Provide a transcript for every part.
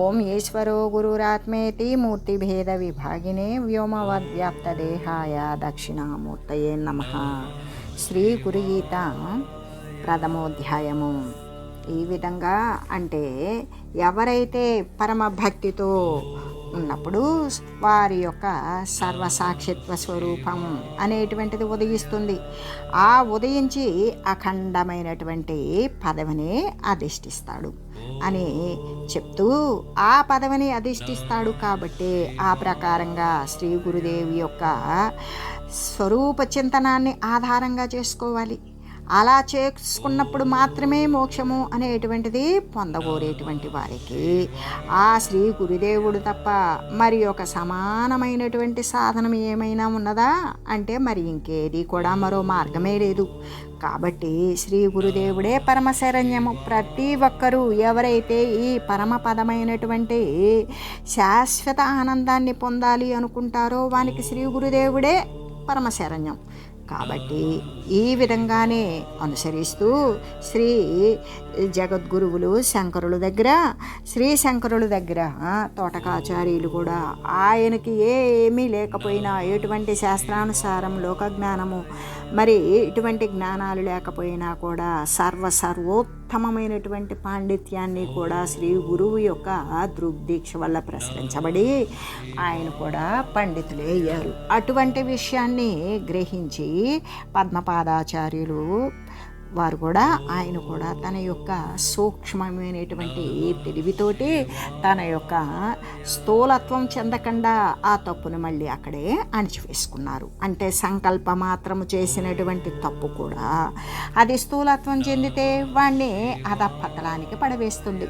ఓం ఈశ్వరో గురురాత్మేతి మూర్తిభేద విభాగినే వ్యోమవద్వ్యాప్తదేహాయ దక్షిణామూర్తయే నమ. శ్రీ గురుగీత ప్రథమోధ్యాయము. ఈ విధంగా అంటే ఎవరైతే పరమభక్తితో ఉన్నప్పుడు వారి యొక్క సర్వసాక్షిత్వ స్వరూపం అనేటువంటిది ఉదయిస్తుంది. ఆ ఉదయించి అఖండమైనటువంటి పదవిని అధిష్ఠిస్తాడు. అని చెప్తూ ఆ పదవిని అధిష్ఠిస్తాడు కాబట్టి ఆ ప్రకారంగా శ్రీ గురుదేవి యొక్క స్వరూప చింతనాన్ని ఆధారంగా చేసుకోవాలి. అలా చేసుకున్నప్పుడు మాత్రమే మోక్షము అనేటువంటిది పొందగోరేటువంటి వారికి. ఆ శ్రీ గురుదేవుడు తప్ప మరి ఒక సమానమైనటువంటి సాధనం ఏమైనా ఉన్నదా? అంటే మరి ఇంకేది కూడా మరో మార్గమే లేదు. కాబట్టి శ్రీ గురుదేవుడే పరమశరణ్యము. ప్రతి ఒక్కరూ ఎవరైతే ఈ పరమపదమైనటువంటి శాశ్వత ఆనందాన్ని పొందాలి అనుకుంటారో వానికి శ్రీ గురుదేవుడే పరమశరణ్యం. కాబట్టి ఈ విధంగానే అనుసరిస్తూ శ్రీ జగద్గురువులు శంకరుల దగ్గర శ్రీ శంకరుల దగ్గర తోటకాచార్యులు కూడా ఆయనకి ఏమీ లేకపోయినా ఎటువంటి శాస్త్రానుసారం లోక జ్ఞానము మరి ఇటువంటి జ్ఞానాలు లేకపోయినా కూడా సర్వ సర్వోత్తమమైనటువంటి పాండిత్యాన్ని కూడా శ్రీ గురువు యొక్క దృగ్దీక్ష వల్ల ప్రసరించబడి ఆయన కూడా పండితులే అయ్యారు. అటువంటి విషయాన్ని గ్రహించి పద్మపాదాచార్యులు వారు కూడా ఆయన కూడా తన యొక్క సూక్ష్మమైనటువంటి తెలివితోటి తన యొక్క స్థూలత్వం చెందకుండా ఆ తప్పును మళ్ళీ అక్కడే అణిచివేసుకున్నారు. అంటే సంకల్ప మాత్రము చేసినటువంటి తప్పు కూడా అది స్థూలత్వం చెందితే వాణ్ణి అధపతలానికి పడవేస్తుంది.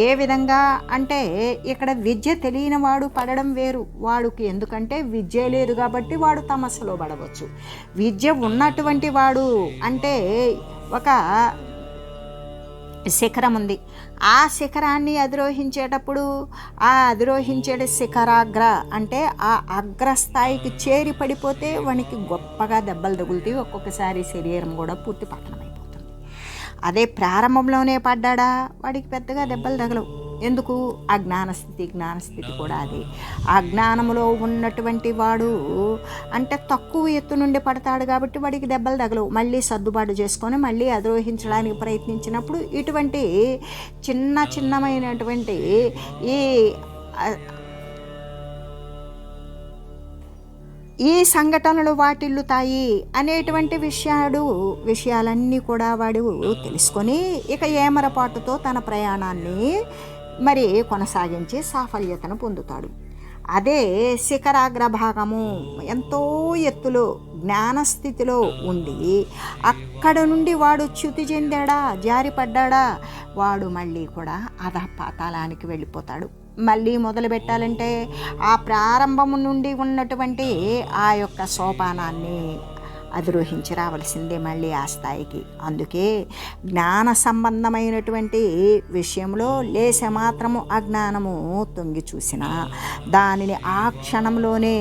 ఏ విధంగా అంటే ఇక్కడ విద్య తెలియని వాడు పడడం వేరు. వాడుకి ఎందుకంటే విద్య లేదు కాబట్టి వాడు తమస్సులో పడవచ్చు. విద్య ఉన్నటువంటి వాడు అంటే ఒక శిఖరం ఉంది. ఆ శిఖరాన్ని అధిరోహించేటప్పుడు ఆ అధిరోహించేట శిఖరాగ్ర అంటే ఆ అగ్రస్థాయికి చేరి పడిపోతే వానికి గొప్పగా దెబ్బలు తగులుతాయి. ఒక్కొక్కసారి శరీరం కూడా పూర్తి పతనమైపోతుంది. అదే ప్రారంభంలోనే పడ్డాడా? వాడికి పెద్దగా దెబ్బలు తగలవు. ఎందుకు? ఆ జ్ఞానస్థితి జ్ఞానస్థితి కూడా అది. ఆ జ్ఞానంలో ఉన్నటువంటి వాడు అంటే తక్కువ ఎత్తు నుండి పడతాడు కాబట్టి వాడికి దెబ్బలు తగలవు. మళ్ళీ సర్దుబాటు చేసుకొని మళ్ళీ అధిరోహించడానికి ప్రయత్నించినప్పుడు ఇటువంటి చిన్న చిన్నమైనటువంటి ఈ ఈ సంఘటనలు వాటిల్లుతాయి అనేటువంటి విషయాలు విషయాలన్నీ కూడా వాడు తెలుసుకొని ఇక ఏమరపాటుతో తన ప్రయాణాన్ని మరి కొనసాగించి సాఫల్యతను పొందుతాడు. అదే శిఖరాగ్రభాగము ఎంతో ఎత్తులో జ్ఞానస్థితిలో ఉండి అక్కడ నుండి వాడు చ్యుతి చెందాడా జారిపడ్డాడా వాడు మళ్ళీ కూడా అధపాతాళానికి వెళ్ళిపోతాడు. మళ్ళీ మొదలు పెట్టాలంటే ఆ ప్రారంభం నుండి ఉన్నటువంటి ఆ యొక్క సోపానాన్ని అధిరోహించి రావలసిందే మళ్ళీ ఆ స్థాయికి. అందుకే జ్ఞాన సంబంధమైనటువంటి విషయంలో లేస మాత్రము అజ్ఞానము తొంగి చూసినా దానిని ఆ క్షణంలోనే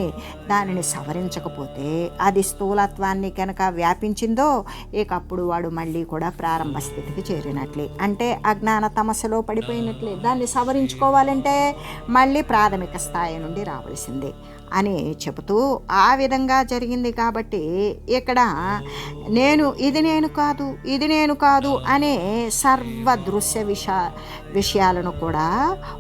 దానిని సవరించకపోతే అది స్థూలత్వాన్ని కనుక వ్యాపించిందో ఇకప్పుడు వాడు మళ్ళీ కూడా ప్రారంభ స్థితికి చేరినట్లే. అంటే అజ్ఞాన తమస్సులో పడిపోయినట్లే. దాన్ని సవరించుకోవాలంటే మళ్ళీ ప్రాథమిక స్థాయి నుండి రావాల్సిందే. అని చెబుతూ ఆ విధంగా జరిగింది కాబట్టి ఇక్కడ నేను ఇది నేను కాదు ఇది నేను కాదు అనే సర్వ దృశ్య విష విషయాలను కూడా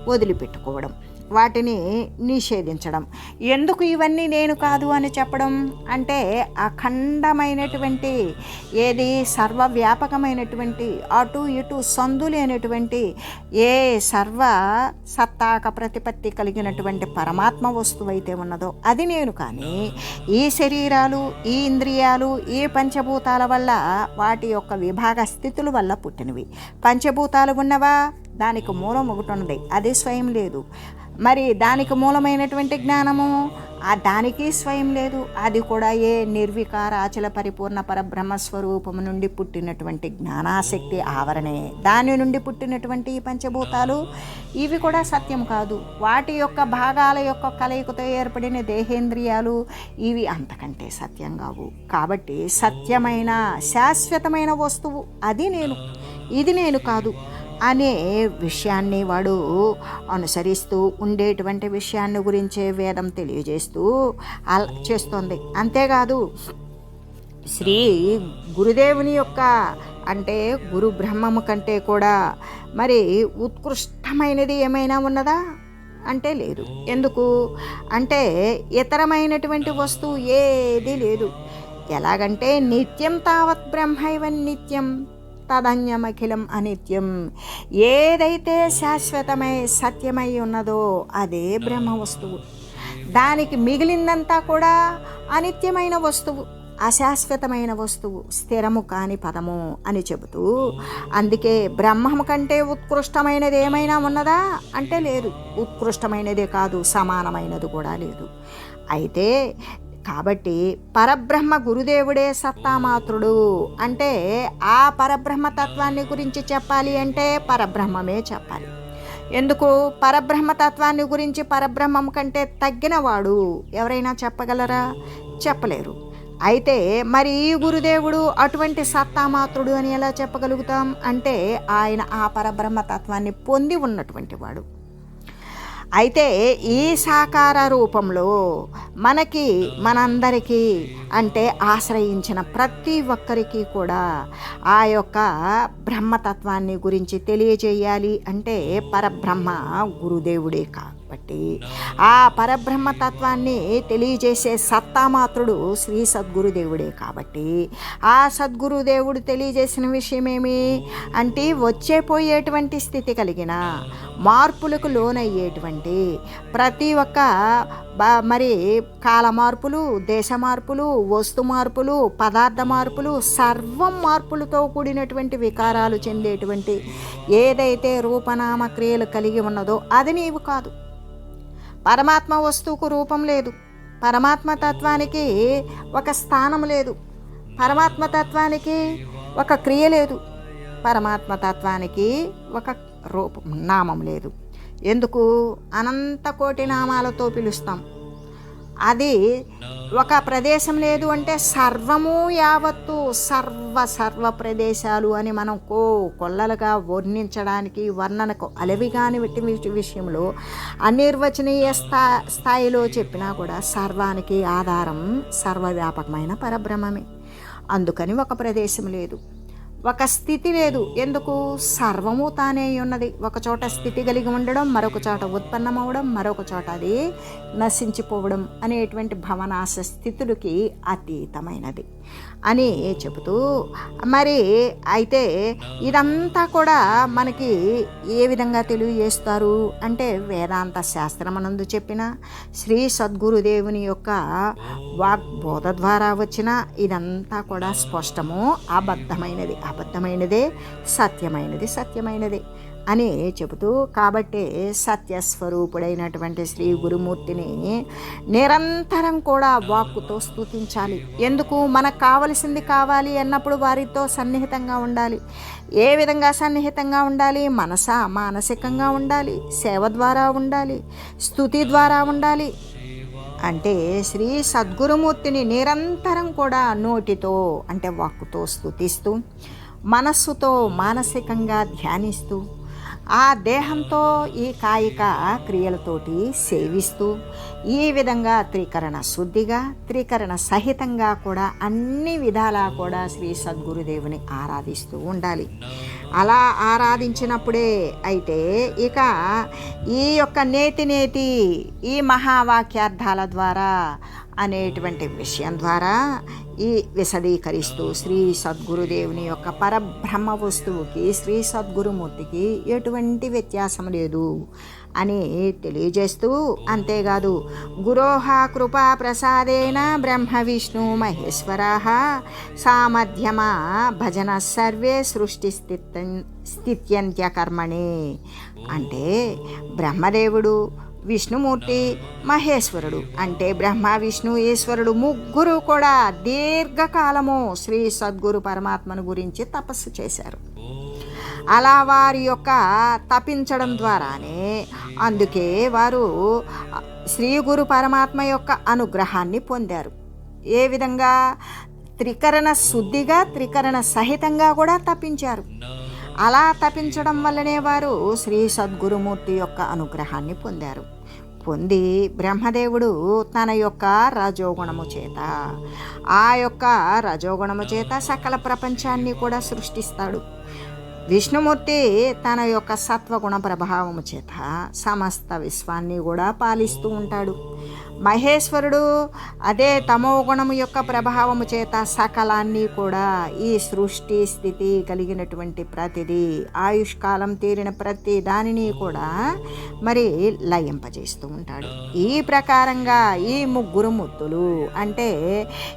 వదిలిపెట్టుకోవడం. వాటిని నిషేధించడం. ఎందుకు ఇవన్నీ నేను కాదు అని చెప్పడం? అంటే అఖండమైనటువంటి ఏది సర్వవ్యాపకమైనటువంటి అటు ఇటు సందు లేనటువంటి ఏ సర్వ సత్తాక ప్రతిపత్తి కలిగినటువంటి పరమాత్మ వస్తువు అయితే ఉన్నదో అది నేను కానీ ఈ శరీరాలు ఈ ఇంద్రియాలు ఈ పంచభూతాల వల్ల వాటి యొక్క విభాగ స్థితుల వల్ల పుట్టినవి. పంచభూతాలు ఉన్నవా? దానికి మూలం ఒకటి ఉన్నది. అది స్వయం లేదు. మరి దానికి మూలమైనటువంటి జ్ఞానము? ఆ దానికి స్వయం లేదు. అది కూడా ఏ నిర్వికార అచల పరిపూర్ణ పరబ్రహ్మ స్వరూపము నుండి పుట్టినటువంటి జ్ఞానాశక్తి ఆవరణే. దాని నుండి పుట్టినటువంటి ఈ పంచభూతాలు ఇవి కూడా సత్యం కాదు. వాటి యొక్క భాగాల యొక్క కలయికతో ఏర్పడిన దేహేంద్రియాలు ఇవి అంతకంటే సత్యం కావు. కాబట్టి సత్యమైన శాశ్వతమైన వస్తువు అది నేను. ఇది నేను కాదు. అనే విషయాన్ని వాడు అనుసరిస్తూ ఉండేటువంటి విషయాన్ని గురించే వేదం తెలియజేస్తూ అలా చేస్తోంది. అంతేకాదు శ్రీ గురుదేవుని యొక్క అంటే గురు బ్రహ్మము కంటే కూడా మరి ఉత్కృష్టమైనది ఏమైనా ఉన్నదా? అంటే లేదు. ఎందుకు? అంటే ఇతరమైనటువంటి వస్తువు ఏది లేదు. ఎలాగంటే నిత్యం తావత్ బ్రహ్మైవ నిత్యం. తదన్యమఖిలం అనిత్యం. ఏదైతే శాశ్వతమై సత్యమై ఉన్నదో అదే బ్రహ్మ వస్తువు. దానికి మిగిలిందంతా కూడా అనిత్యమైన వస్తువు అశాశ్వతమైన వస్తువు స్థిరము కాని పదము అని చెబుతూ అందుకే బ్రహ్మము కంటే ఉత్కృష్టమైనది ఏమైనా ఉన్నదా? అంటే లేదు. ఉత్కృష్టమైనదే కాదు సమానమైనది కూడా లేదు. అయితే కాబట్టి పరబ్రహ్మ గురుదేవుడే సత్తామాత్రుడు. అంటే ఆ పరబ్రహ్మ తత్వాన్ని గురించి చెప్పాలి అంటే పరబ్రహ్మమే చెప్పాలి. ఎందుకు? పరబ్రహ్మ తత్వాన్ని గురించి పరబ్రహ్మం కంటే తగ్గినవాడు ఎవరైనా చెప్పగలరా? చెప్పలేరు. అయితే మరి ఈ గురుదేవుడు అటువంటి సత్తామాత్రుడు అని ఎలా చెప్పగలుగుతాం? అంటే ఆయన ఆ పరబ్రహ్మ తత్వాన్ని పొంది ఉన్నటువంటి వాడు. అయితే ఈ సాకార రూపంలో మనకి మనందరికీ అంటే ఆశ్రయించిన ప్రతి ఒక్కరికి కూడా ఆ యొక్క బ్రహ్మతత్వాన్ని గురించి తెలియజేయాలి అంటే పరబ్రహ్మ గురుదేవుడే కాబట్టి ఆ పరబ్రహ్మతత్వాన్ని తెలియజేసే సత్తామాత్రుడు శ్రీ సద్గురుదేవుడే కాబట్టి ఆ సద్గురుదేవుడు తెలియజేసిన విషయమేమి? అంటే వచ్చే పోయేటువంటి స్థితి కలిగిన మార్పులకు లోనయ్యేటువంటి ప్రతి ఒక్క మరి కాల మార్పులు దేశ మార్పులు వస్తు మార్పులు పదార్థ మార్పులు సర్వం మార్పులతో కూడినటువంటి వికారాలు చెందేటువంటి ఏదైతే రూపనామ క్రియలు కలిగి ఉన్నదో అది నీవు కాదు. పరమాత్మ వస్తువుకు రూపం లేదు. పరమాత్మ తత్వానికి ఒక స్థానం లేదు. పరమాత్మ తత్వానికి ఒక క్రియ లేదు. పరమాత్మ తత్వానికి ఒక రూపం నామం లేదు. ఎందుకు? అనంత కోటి నామాలతో పిలుస్తాం. అది ఒక ప్రదేశం లేదు అంటే సర్వము యావత్తు సర్వ సర్వ ప్రదేశాలు అని మనం కో కొల్లలుగా వర్ణించడానికి వర్ణనకు అలవిగాని విటి విషయంలో అనిర్వచనీయ స్థా స్థాయిలో చెప్పినా కూడా సర్వానికి ఆధారం సర్వవ్యాపకమైన పరబ్రహ్మమే. అందుకని ఒక ప్రదేశం లేదు. ఒక స్థితి లేదు. ఎందుకు? సర్వము తానే ఉన్నది. ఒక చోట స్థితి కలిగి ఉండడం మరొక చోట ఉత్పన్నమవడం మరొక చోట అది నశించిపోవడం అనేటువంటి భవనాశ స్థితులకి అతీతమైనది. అని చెబుతూ మరి అయితే ఇదంతా కూడా మనకి ఏ విధంగా తెలియజేస్తారు? అంటే వేదాంత శాస్త్రమనందు చెప్పిన శ్రీ సద్గురుదేవుని యొక్క వాగ్బోధ ద్వారా వచ్చిన ఇదంతా కూడా స్పష్టము అబద్ధమైనది. అబద్ధమైనదే సత్యమైనది సత్యమైనదే. అని చెబుతూ కాబట్టి సత్యస్వరూపుడైనటువంటి శ్రీ గురుమూర్తిని నిరంతరం కూడా వాక్కుతో స్థుతించాలి ఎందుకు? మనకు కావలసింది కావాలి అన్నప్పుడు వారితో సన్నిహితంగా ఉండాలి. ఏ విధంగా సన్నిహితంగా ఉండాలి? మనస మానసికంగా ఉండాలి సేవ ద్వారా ఉండాలి స్థుతి ద్వారా ఉండాలి. అంటే శ్రీ సద్గురుమూర్తిని నిరంతరం కూడా నోటితో అంటే వాక్కుతో స్తుతిస్తూ మనస్సుతో మానసికంగా ధ్యానిస్తూ ఆ దేహంతో ఈ కాయిక క్రియలతోటి సేవిస్తూ ఈ విధంగా త్రికరణ శుద్ధిగా త్రికరణ సహితంగా కూడా అన్ని విధాలా కూడా శ్రీ సద్గురుదేవుని ఆరాధిస్తూ ఉండాలి. అలా ఆరాధించినప్పుడే అయితే ఇక ఈ యొక్క నేతి నేతి ఈ మహావాక్యార్థాల ద్వారా అనేటువంటి విషయం ద్వారా ఈ విశదీకరిస్తూ శ్రీ సద్గురుదేవుని యొక్క పరబ్రహ్మ వస్తువుకి శ్రీ సద్గురుమూర్తికి ఎటువంటి వ్యత్యాసం లేదు అని తెలియజేస్తూ అంతేకాదు గురోహ కృపా ప్రసాదేన బ్రహ్మ విష్ణు మహేశ్వరా సామధ్యమా భజన సర్వే సృష్టి స్థిత స్థిత్యంత్య కర్మణి అంటే బ్రహ్మదేవుడు విష్ణుమూర్తి మహేశ్వరుడు. అంటే బ్రహ్మ విష్ణు ఈశ్వరుడు ముగ్గురు కూడా దీర్ఘకాలము శ్రీ సద్గురు పరమాత్మను గురించి తపస్సు చేశారు. అలా వారి యొక్క తపించడం ద్వారానే అందుకే వారు శ్రీ గురు పరమాత్మ యొక్క అనుగ్రహాన్ని పొందారు. ఏ విధంగా? త్రికరణ శుద్ధిగా త్రికరణ సహితంగా కూడా తప్పించారు అలా తప్పించడం వల్లనే వారు శ్రీ సద్గురుమూర్తి యొక్క అనుగ్రహాన్ని పొందారు. పొంది బ్రహ్మదేవుడు తన యొక్క రజోగుణము చేత ఆ యొక్క రజోగుణము చేత సకల ప్రపంచాన్ని కూడా సృష్టిస్తాడు. విష్ణుమూర్తి తన యొక్క సత్వగుణ ప్రభావము చేత సమస్త విశ్వాన్ని కూడా పాలిస్తూ ఉంటాడు. మహేశ్వరుడు అదే తమోగుణము యొక్క ప్రభావము చేత సకలాన్ని కూడా ఈ సృష్టి స్థితి కలిగినటువంటి ప్రతిదీ ఆయుష్కాలం తీరిన ప్రతి దానిని కూడా మరి లయింపజేస్తూ ఉంటాడు. ఈ ప్రకారంగా ఈ ముగ్గురు ముత్తులు అంటే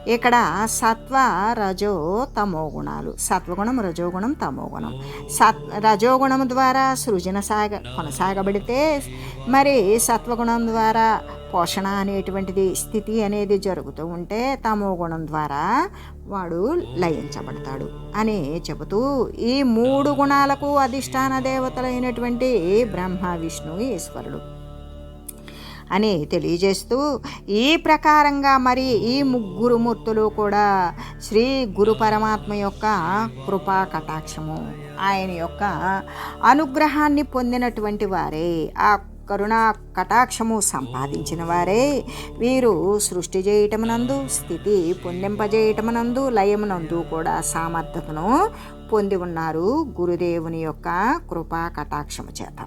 ఇక్కడ సత్వ రజో తమో గుణాలు. సత్వగుణం రజోగుణం తమోగుణం సత్ రజోగుణం ద్వారా సృజన సాగ కొనసాగబడితే మరి సత్వగుణం ద్వారా పోషణ అనేటువంటిది స్థితి అనేది జరుగుతూ ఉంటే తమో గుణం ద్వారా వాడు లయించబడతాడు అని చెబుతూ ఈ మూడు గుణాలకు అధిష్టాన దేవతలైనటువంటి బ్రహ్మ విష్ణు ఈశ్వరుడు అని తెలియజేస్తూ ఈ ప్రకారంగా మరి ఈ ముగ్గురు మూర్తులు కూడా శ్రీ గురు పరమాత్మ యొక్క కృపా కటాక్షము ఆయన యొక్క అనుగ్రహాన్ని పొందినటువంటి వారే. ఆ కరుణా కటాక్షము సంపాదించిన వారే. వీరు సృష్టి చేయటమునందు స్థితి పొందింపజేయటమునందు లయమునందు కూడా సామర్థ్యతను పొంది ఉన్నారు గురుదేవుని యొక్క కృపా కటాక్షము చేత.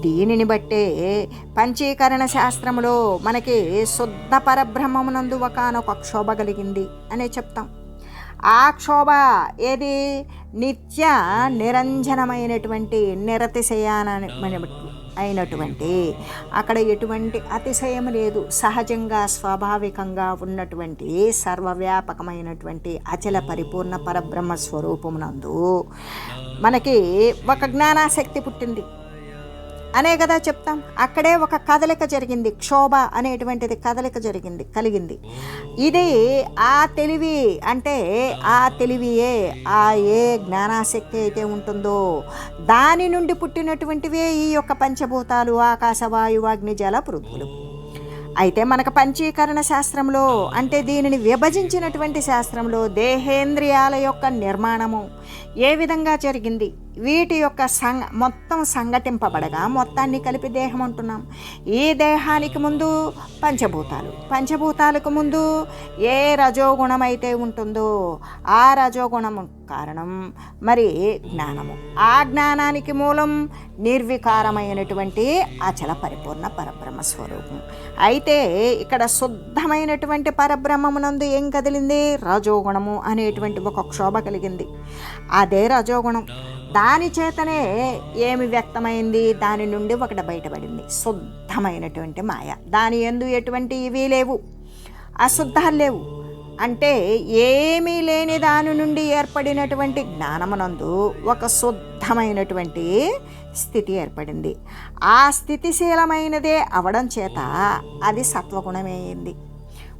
దీనిని బట్టే పంచీకరణ శాస్త్రములో మనకి శుద్ధ పరబ్రహ్మమునందు ఒకనొక క్షోభ కలిగింది అనే చెప్తాం. ఆ క్షోభ ఏది? నిత్య నిరంజనమైనటువంటి నిరతిశయానమైనటువంటి అయినటువంటి. అక్కడ ఎటువంటి అతిశయం లేదు. సహజంగా స్వాభావికంగా ఉన్నటువంటి సర్వవ్యాపకమైనటువంటి అచల పరిపూర్ణ పరబ్రహ్మ స్వరూపమునందు మనకి ఒక జ్ఞానాశక్తి పుట్టింది. అనే కదా చెప్తాం. అక్కడే ఒక కదలిక జరిగింది. క్షోభ అనేటువంటిది కదలిక జరిగింది కలిగింది. ఇది ఆ తెలివి అంటే ఆ తెలివియే ఆ ఏ జ్ఞానాశక్తి అయితే ఉంటుందో దాని నుండి పుట్టినటువంటివే ఈ యొక్క పంచభూతాలు ఆకాశ అగ్ని జల పృథువులు. అయితే మనకు పంచీకరణ శాస్త్రంలో అంటే దీనిని విభజించినటువంటి శాస్త్రంలో దేహేంద్రియాల యొక్క నిర్మాణము ఏ విధంగా జరిగింది? వీటి యొక్క సంగ మొత్తం సంఘటింపబడగా మొత్తాన్ని కలిపి దేహం అంటున్నాం. ఈ దేహానికి ముందు పంచభూతాలు. పంచభూతాలకు ముందు ఏ రజోగుణం అయితే ఉంటుందో ఆ రజోగుణము కారణం మరి జ్ఞానము. ఆ జ్ఞానానికి మూలం నిర్వికారమైనటువంటి అచల పరిపూర్ణ పరబ్రహ్మ స్వరూపం. అయితే ఇక్కడ శుద్ధమైనటువంటి పరబ్రహ్మమునందు ఏం కదిలింది? రజోగుణము అనేటువంటి ఒక క్షోభ కలిగింది. అదే రజోగుణం. దాని చేతనే ఏమి వ్యక్తమైంది? దాని నుండి ఒకటి బయటపడింది. శుద్ధమైనటువంటి మాయ. దాని ఎందు ఎటువంటి ఇవి లేవు? అశుద్ధాలు లేవు. అంటే ఏమీ లేని దాని నుండి ఏర్పడినటువంటి జ్ఞానమునందు ఒక శుద్ధమైనటువంటి స్థితి ఏర్పడింది. ఆ స్థితిశీలమైనదే అవడం చేత అది సత్వగుణమైంది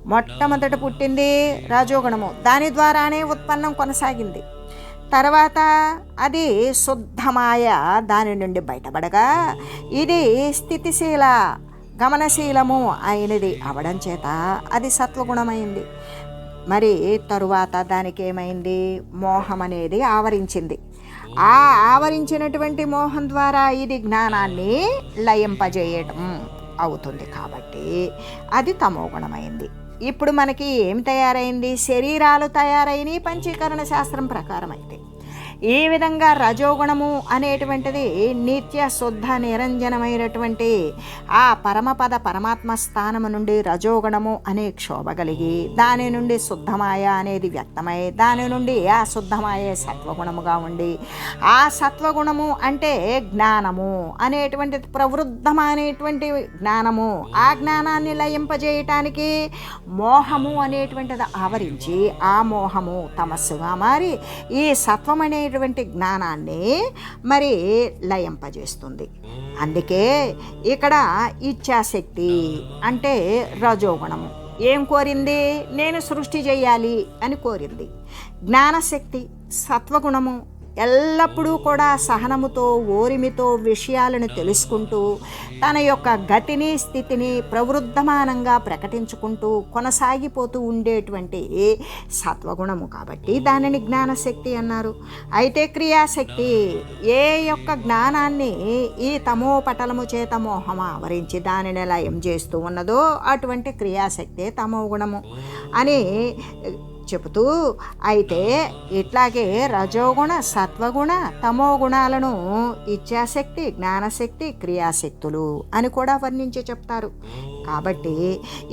మొట్టమొదట పుట్టింది రజోగుణము. దాని ద్వారానే ఉత్పన్నం కొనసాగింది. తర్వాత అది శుద్ధమాయ దాని నుండి బయటపడగా ఇది స్థితిశీల గమనశీలము అయినది అవడం చేత అది సత్వగుణమైంది. మరి తరువాత దానికి ఏమైంది మోహం అనేది ఆవరించింది. ఆ ఆవరించినటువంటి మోహం ద్వారా ఇది జ్ఞానాన్ని లయింపజేయటం అవుతుంది కాబట్టి అది తమోగుణమైంది. ఇప్పుడు మనకి ఏం తయారైంది? శరీరాలు తయారైనవి పంచీకరణ శాస్త్రం ప్రకారం అయితే ఏ విధంగా రజోగుణము అనేటువంటిది నిత్య శుద్ధ నిరంజనమైనటువంటి ఆ పరమపద పరమాత్మ స్థానము నుండి రజోగుణము అనే క్షోభ కలిగి దాని నుండి శుద్ధమాయ అనేది వ్యక్తమై దాని నుండి ఆ శుద్ధమాయే సత్వగుణముగా ఉండి ఆ సత్వగుణము అంటే జ్ఞానము అనేటువంటి ప్రవృద్ధమైనటువంటి జ్ఞానము. ఆ జ్ఞానాన్ని లయింపజేయటానికి మోహము అనేటువంటిది ఆవరించి ఆ మోహము తమస్సుగా మారి ఈ సత్వం అనే అనేటువంటి జ్ఞానాన్ని మరి లయింపజేస్తుంది. అందుకే ఇక్కడ ఇచ్ఛాశక్తి అంటే రజోగుణము. ఏం కోరింది? నేను సృష్టి చేయాలి అని కోరింది. జ్ఞానశక్తి సత్వగుణము ఎల్లప్పుడూ కూడా సహనముతో ఓరిమితో విషయాలను తెలుసుకుంటూ తన యొక్క గతిని స్థితిని ప్రవృద్ధమానంగా ప్రకటించుకుంటూ కొనసాగిపోతూ ఉండేటువంటి సత్వగుణము కాబట్టి దానిని జ్ఞానశక్తి అన్నారు. అయితే క్రియాశక్తి ఏ యొక్క జ్ఞానాన్ని ఈ తమో పటలము చేత మోహం ఆవరించి దానిని లయం చేస్తూ ఉన్నదో అటువంటి క్రియాశక్తే తమో గుణము అని చెబుతూ అయితే ఇట్లాగే రజోగుణ సత్వగుణ తమో గుణాలను ఇచ్ఛాశక్తి జ్ఞానశక్తి క్రియాశక్తులు అని కూడా వర్ణించి చెప్తారు. కాబట్టి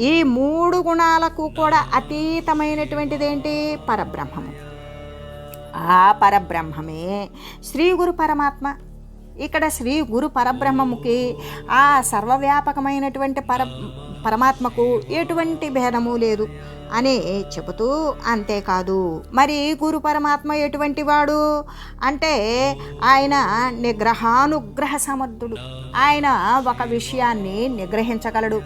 ఈ మూడు గుణాలకు కూడా అతీతమైనటువంటిది ఏంటి పరబ్రహ్మము. ఆ పరబ్రహ్మమే శ్రీ గురు పరమాత్మ. ఇక్కడ శ్రీ గురు పరబ్రహ్మముకి ఆ సర్వవ్యాపకమైనటువంటి పర పరమాత్మకు ఎటువంటి భేదము లేదు. అని చెబుతూ అంతేకాదు. మరి గురు పరమాత్మ ఎటువంటి వాడు? అంటే ఆయన నిగ్రహానుగ్రహ సమర్థుడు. ఆయన ఒక విషయాన్ని నిగ్రహించగలడు.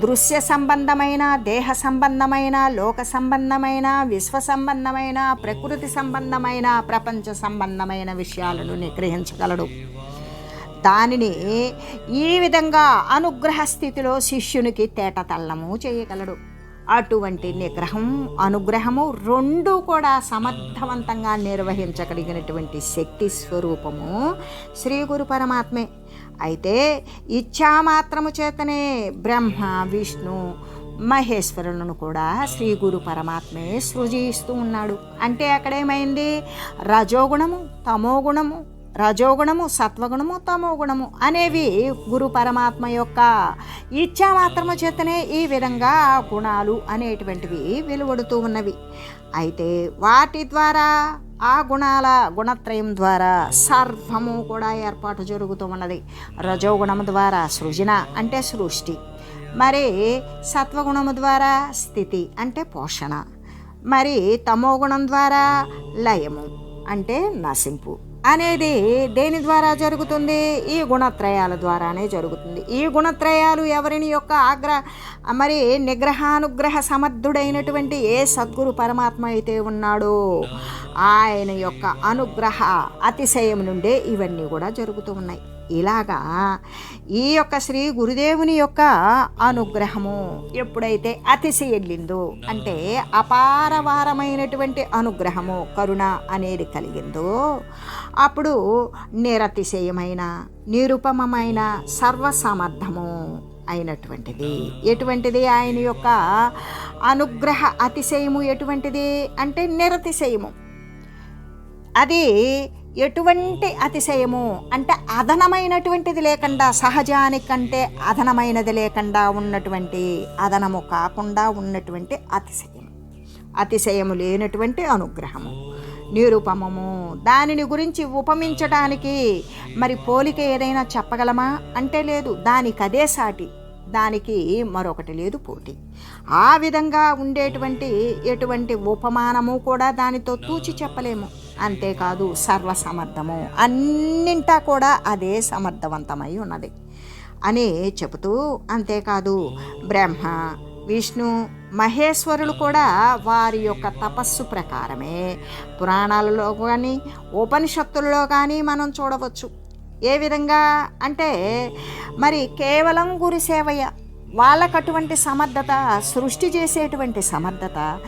దృశ్య సంబంధమైన దేహ సంబంధమైన లోక సంబంధమైన విశ్వ సంబంధమైన ప్రకృతి సంబంధమైన ప్రపంచ సంబంధమైన విషయాలను నిగ్రహించగలడు. దానిని ఈ విధంగా అనుగ్రహ స్థితిలో శిష్యునికి తేటతల్లము చేయగలడు. అటువంటి నిగ్రహం అనుగ్రహము రెండు కూడా సమర్థవంతంగా నిర్వహించగలిగినటువంటి శక్తి స్వరూపము శ్రీ గురు పరమాత్మే. అయితే ఇచ్ఛామాత్రము చేతనే బ్రహ్మ విష్ణు మహేశ్వరులను కూడా శ్రీ గురు పరమాత్మే సృజిస్తూ ఉన్నాడు. అంటే అక్కడేమైంది? రజోగుణము తమోగుణము రజోగుణము సత్వగుణము తమోగుణము అనేవి గురు పరమాత్మ యొక్క ఇచ్చా మాత్రము చేతనే ఈ విధంగా ఆ గుణాలు అనేటువంటివి వెలువడుతూ ఉన్నవి. అయితే వాటి ద్వారా ఆ గుణాల గుణత్రయం ద్వారా సర్వము కూడా ఏర్పాటు జరుగుతూ ఉన్నది. రజోగుణము ద్వారా సృజన అంటే సృష్టి. మరి సత్వగుణము ద్వారా స్థితి అంటే పోషణ. మరి తమోగుణం ద్వారా లయము అంటే నశింపు. అనేది దేని ద్వారా జరుగుతుంది? ఈ గుణత్రయాల ద్వారానే జరుగుతుంది. ఈ గుణత్రయాలు ఎవరిని యొక్క ఆగ్ర మరి నిగ్రహానుగ్రహ సమర్థుడైనటువంటి ఏ సద్గురు పరమాత్మ అయితే ఉన్నాడో ఆయన యొక్క అనుగ్రహ అతిశయం నుండే ఇవన్నీ కూడా జరుగుతూ ఉన్నాయి. ఇలాగా ఈ యొక్క శ్రీ గురుదేవుని యొక్క అనుగ్రహము ఎప్పుడైతే అతిశయల్లిందో అంటే అపారవారమైనటువంటి అనుగ్రహము కరుణ అనేది కలిగిందో అప్పుడు నిరతిశయమైన నిరుపమమైన సర్వసమర్థము అయినటువంటిది. ఎటువంటిది? ఆయన యొక్క అనుగ్రహ అతిశయము ఎటువంటిది? అంటే నిరతిశయము. అది ఎటువంటి అతిశయము అంటే అదనమైనటువంటిది లేకుండా సహజానికంటే అదనమైనది లేకుండా ఉన్నటువంటి అదనము కాకుండా ఉన్నటువంటి అతిశయం అతిశయము లేనటువంటి అనుగ్రహము నిరూపమము. దానిని గురించి ఉపమించడానికి మరి పోలిక ఏదైనా చెప్పగలమా? అంటే లేదు దానికి అదే సాటి దానికి మరొకటి లేదు పోటీ. ఆ విధంగా ఉండేటువంటి ఎటువంటి ఉపమానము కూడా దానితో తూచి చెప్పలేము. అంతేకాదు సర్వసమర్థము. అన్నింటా కూడా అదే సమర్థవంతమై ఉన్నది. అని చెబుతూ అంతేకాదు బ్రహ్మ విష్ణు మహేశ్వరులు కూడా వారి యొక్క తపస్సు ప్రకారమే పురాణాలలో కానీ ఉపనిషత్తులలో కానీ మనం చూడవచ్చు. ఏ విధంగా అంటే మరి కేవలం గురి సేవయ్య వాళ్ళకు అటువంటి సమర్థత సృష్టి చేసేటువంటి సమర్థత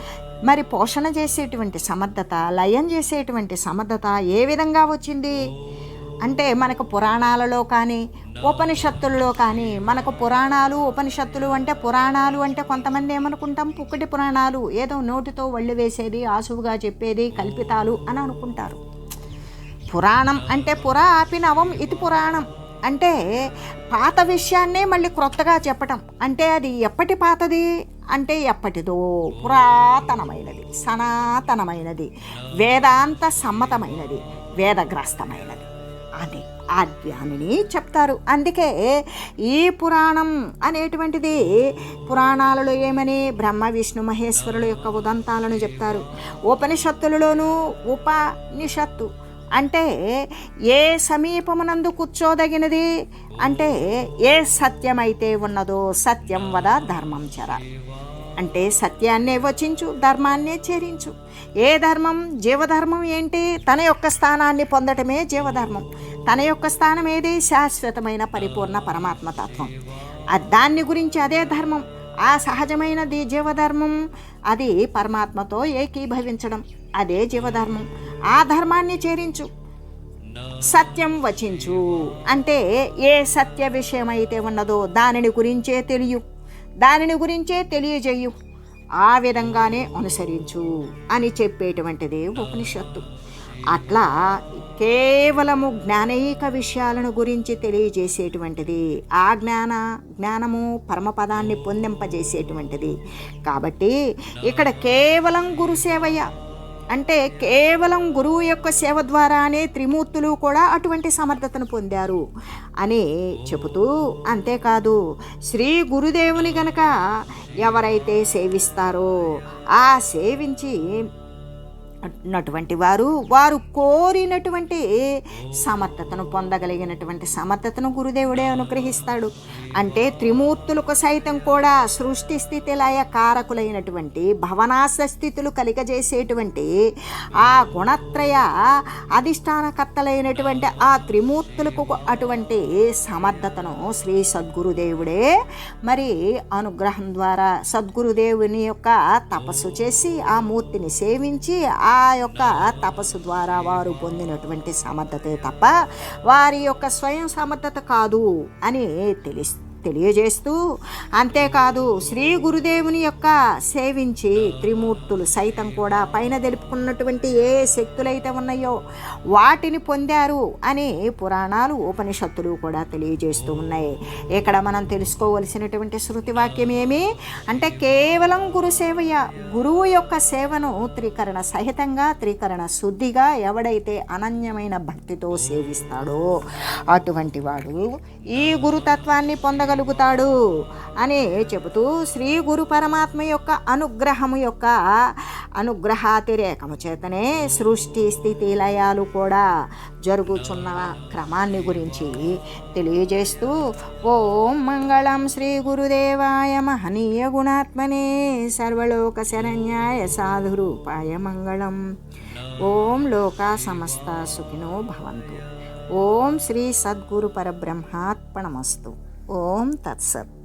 మరి పోషణ చేసేటువంటి సమర్థత లయం చేసేటువంటి సమర్థత ఏ విధంగా వచ్చింది? అంటే మనకు పురాణాలలో కానీ ఉపనిషత్తులలో కానీ మనకు పురాణాలు ఉపనిషత్తులు అంటే పురాణాలు అంటే కొంతమంది ఏమనుకుంటాం? పుక్కటి పురాణాలు ఏదో నోటితో వళ్ళు వేసేది ఆసువుగా చెప్పేది కల్పితాలు అని అనుకుంటారు. పురాణం అంటే పురా ఆపి నవం ఇది పురాణం. అంటే పాత విషయాన్నే మళ్ళీ క్రొత్తగా చెప్పటం. అంటే అది ఎప్పటి పాతది? అంటే ఎప్పటిదో పురాతనమైనది సనాతనమైనది వేదాంత సమ్మతమైనది వేదగ్రస్తమైనది అది ఆద్యాన్ని చెప్తారు. అందుకే ఈ పురాణం అనేటువంటిది పురాణాలలో ఏమని బ్రహ్మ విష్ణు మహేశ్వరుల యొక్క ఉదంతాలను చెప్తారు. ఉపనిషత్తులలోనూ ఉపనిషత్తు అంటే ఏ సమీపమునందు కూర్చోదగినది? అంటే ఏ సత్యమైతే ఉన్నదో సత్యం వద ధర్మం చర. అంటే సత్యాన్నే వచించు ధర్మాన్నే చేరించు ఏ ధర్మం? జీవధర్మం ఏంటి? తన యొక్క స్థానాన్ని పొందటమే జీవధర్మం. తన యొక్క స్థానం ఏది? శాశ్వతమైన పరిపూర్ణ పరమాత్మతత్వం దాన్ని గురించి అదే ధర్మం. ఆ సహజమైనది జీవధర్మం. అది పరమాత్మతో ఏకీభవించడం. అదే జీవధర్మం. ఆ ధర్మాన్ని చేరించు. సత్యం వచించు. అంటే ఏ సత్య విషయం అయితే ఉన్నదో దానిని గురించే తెలియు. దానిని గురించే తెలియజేయు. ఆ విధంగానే అనుసరించు అని చెప్పేటువంటిది ఉపనిషత్తు. అట్లా కేవలము జ్ఞానైక విషయాలను గురించి తెలియజేసేటువంటిది. ఆ జ్ఞాన జ్ఞానము పరమపదాన్ని పొందింపజేసేటువంటిది. కాబట్టి ఇక్కడ కేవలం గురుసేవయ అంటే కేవలం గురువు యొక్క సేవ ద్వారానే త్రిమూర్తులు కూడా అటువంటి సమర్థతను పొందారు అని చెబుతూ అంతేకాదు శ్రీ గురుదేవుని గనక ఎవరైతే సేవిస్తారో ఆ సేవించి ఉన్నటువంటి వారు వారు కోరినటువంటి సమర్థతను పొందగలిగినటువంటి సమర్థతను గురుదేవుడే అనుగ్రహిస్తాడు. అంటే త్రిమూర్తులకు సైతం కూడా సృష్టి స్థితి లయ కారకులైనటువంటి భవనాశ స్థితులు కలిగజేసేటువంటి ఆ గుణత్రయ అధిష్టానకర్తలైనటువంటి ఆ త్రిమూర్తులకు అటువంటి సమర్థతను శ్రీ సద్గురుదేవుడే మరి అనుగ్రహం ద్వారా సద్గురుదేవుని యొక్క తపస్సు చేసి ఆ మూర్తిని సేవించి ఆ ఆ యొక్క తపస్సు ద్వారా వారు పొందినటువంటి సమర్థతే తప్ప వారి యొక్క స్వయం సమర్థత కాదు అని తెలుస్తుంది తెలియజేస్తూ అంతేకాదు శ్రీ గురుదేవుని యొక్క సేవించి త్రిమూర్తులు సైతం కూడా పైన తెలుపుకున్నటువంటి ఏ శక్తులైతే ఉన్నాయో వాటిని పొందారు అని పురాణాలు ఉపనిషత్తులు కూడా తెలియజేస్తూ ఉన్నాయి. ఇక్కడ మనం తెలుసుకోవలసినటువంటి శృతి వాక్యం ఏమి? అంటే కేవలం గురు సేవయ గురువు యొక్క సేవను త్రికరణ సహితంగా త్రికరణ శుద్ధిగా ఎవడైతే అనన్యమైన భక్తితో సేవిస్తాడో అటువంటి వాడు ఈ గురుతత్వాన్ని పొందగల కలుగుతాడు అని చెబుతూ శ్రీ గురు పరమాత్మ యొక్క అనుగ్రహము యొక్క అనుగ్రహాతిరేకము చేతనే సృష్టి స్థితి లయాలు కూడా జరుగుచున్న క్రమాన్ని గురించి తెలియజేస్తూ ఓం మంగళం శ్రీ గురుదేవాయ మహనీయ గుణాత్మనే సర్వలోక శరణ్యాయ సాధురూపాయ మంగళం. ఓం లోకా సమస్త సుఖినో భవంతు. ఓం శ్రీ సద్గురు పరబ్రహ్మాత్మణమస్తు ఓం తత్సత్.